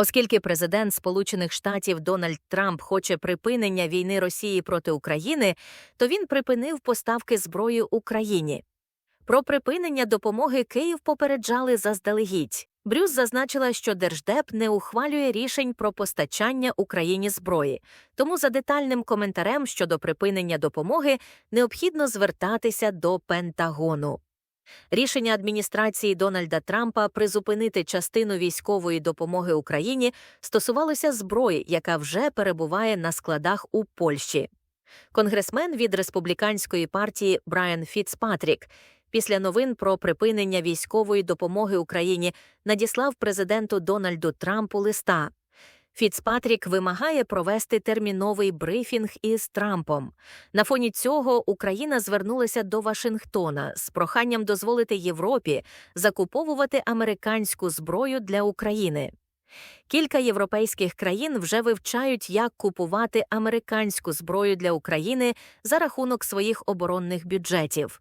Оскільки президент Сполучених Штатів Дональд Трамп хоче припинення війни Росії проти України, то він припинив поставки зброї Україні. Про припинення допомоги Київ попереджали заздалегідь. Брюс зазначила, що Держдеп не ухвалює рішень про постачання Україні зброї, тому за детальним коментарем щодо припинення допомоги необхідно звертатися до Пентагону. Рішення адміністрації Дональда Трампа призупинити частину військової допомоги Україні стосувалося зброї, яка вже перебуває на складах у Польщі. Конгресмен від республіканської партії Брайан Фіцпатрік після новин про припинення військової допомоги Україні надіслав президенту Дональду Трампу листа. Фіцпатрік вимагає провести терміновий брифінг із Трампом. На фоні цього Україна звернулася до Вашингтона з проханням дозволити Європі закуповувати американську зброю для України. Кілька європейських країн вже вивчають, як купувати американську зброю для України за рахунок своїх оборонних бюджетів.